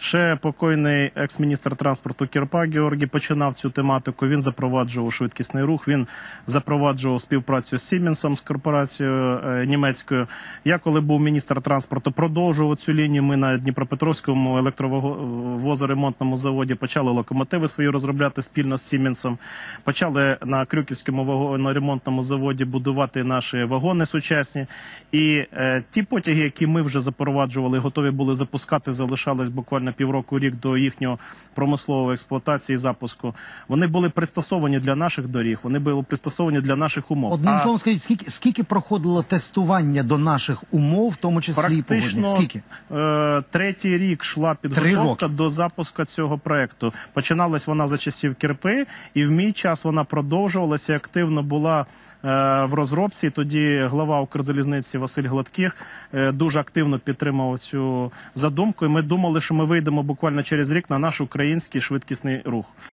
Ще покойний екс-міністр транспорту Кірпа Георгій починав цю тематику. Він запроваджував швидкісний рух. Він запроваджував співпрацю з Сіменсом, з корпорацією е, німецькою. Я, коли був міністр транспорту, продовжував цю лінію. Ми на Дніпропетровському електровозоремонтному заводі почали локомотиви свої розробляти спільно з Сіменсом. Почали на Крюківському вагоноремонтному заводі будувати наші вагони сучасні. І е, ті потяги, які ми вже запроваджували, готові були запускати, залишалось буквально півроку рік до їхнього промислової експлуатації і запуску. Вони були пристосовані для наших доріг, вони були пристосовані для наших умов. Одним А словом, скажіть, скільки, скільки проходило тестування до наших умов, в тому числі і? Практично Скільки? е, третій рік йшла підготовка до запуску цього проекту. Починалась вона за часів Кірпи, і в мій час вона продовжувалася активно була е, в розробці. Тоді глава Укрзалізниці Василь Гладких е, дуже активно підтримував цю задумку. І ми думали, що ми вийдемо буквально через рік на наш український швидкісний рух.